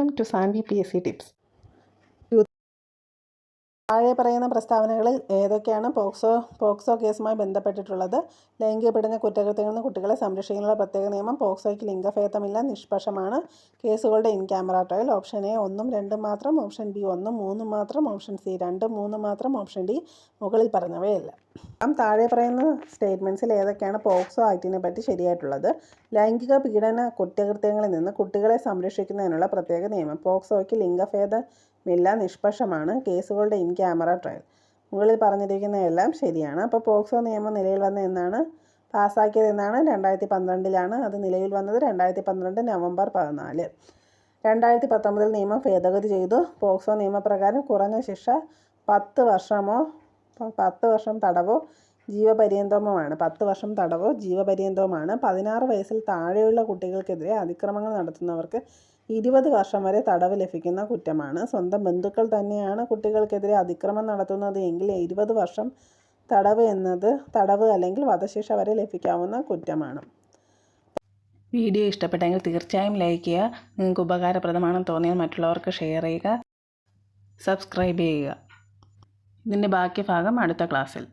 Welcome to Shanti PSC tips താഴെ പറയുന്ന പ്രസ്താവനകളിൽ ഏതൊക്കെയാണ് പോക്സോ പോക്സോ കേസുമായി ബന്ധപ്പെട്ടിട്ടുള്ളത്? ലൈംഗികപ്പെടുന്ന കുറ്റകൃത്യങ്ങളിൽ നിന്ന് കുട്ടികളെ സംരക്ഷിക്കാനുള്ള പ്രത്യേക നിയമം പോക്സോയ്ക്ക് ലിംഗഭേദമില്ല നിഷ്പക്ഷമാണ്. കേസുകളുടെ in camera trial option A ഒന്നും രണ്ടും മാത്രം ഓപ്ഷൻ ബി ഒന്നും മൂന്നും മാത്രം ഓപ്ഷൻ സി രണ്ടും മൂന്നും മാത്രം ഓപ്ഷൻ ഡി മുകളിൽ പറഞ്ഞവയല്ല. നാം താഴെ പറയുന്ന സ്റ്റേറ്റ്മെന്റ്സിൽ ഏതൊക്കെയാണ് പോക്സോ ആക്ടിനെ പറ്റി ശരിയായിട്ടുള്ളത്? ലൈംഗിക പീഡന കുറ്റകൃത്യങ്ങളിൽ നിന്ന് കുട്ടികളെ സംരക്ഷിക്കുന്നതിനുള്ള പ്രത്യേക നിയമം പോക്സോയ്ക്ക് ലിംഗഭേദമില്ല നിഷ്പക്ഷമാണ് കേസുകളുടെ ഇൻ ക്യാമറ ട്രയൽ. മുകളിൽ പറഞ്ഞിരിക്കുന്നതെല്ലാം ശരിയാണ്. അപ്പോൾ പോക്സോ നിയമം നിലയിൽ വന്ന എന്നാണ്? പാസ്സാക്കിയത് എന്നാണ്? രണ്ടായിരത്തി പന്ത്രണ്ടിലാണ് അത് നിലയിൽ വന്നത്. രണ്ടായിരത്തി പന്ത്രണ്ട് നവംബർ പതിനാല്. രണ്ടായിരത്തി പത്തൊമ്പതിൽ നിയമം ഭേദഗതി ചെയ്തു. പോക്സോ നിയമപ്രകാരം കുറഞ്ഞ ശിക്ഷ പത്ത് വർഷമോ പത്ത് വർഷം തടവോ ജീവപര്യന്തവുമാണ്. പത്ത് വർഷം തടവോ ജീവപര്യന്തവുമാണ്. പതിനാറ് വയസ്സിൽ താഴെയുള്ള കുട്ടികൾക്കെതിരെ അതിക്രമങ്ങൾ നടത്തുന്നവർക്ക് ഇരുപത് വർഷം വരെ തടവ് ലഭിക്കുന്ന കുറ്റമാണ്. സ്വന്തം ബന്ധുക്കൾ തന്നെയാണ് കുട്ടികൾക്കെതിരെ അതിക്രമം നടത്തുന്നത് എങ്കിൽ ഇരുപത് വർഷം തടവ് എന്നത് തടവ് അല്ലെങ്കിൽ വധശിക്ഷ വരെ ലഭിക്കാവുന്ന കുറ്റമാണ്. വീഡിയോ ഇഷ്ടപ്പെട്ടെങ്കിൽ തീർച്ചയായും ലൈക്ക് ചെയ്യുക. നിങ്ങൾക്ക് ഉപകാരപ്രദമാണെന്ന് തോന്നിയാൽ മറ്റുള്ളവർക്ക് ഷെയർ ചെയ്യുക. സബ്സ്ക്രൈബ് ചെയ്യുക. ഇതിന്റെ ബാക്കി ഭാഗം അടുത്ത ക്ലാസ്സിൽ.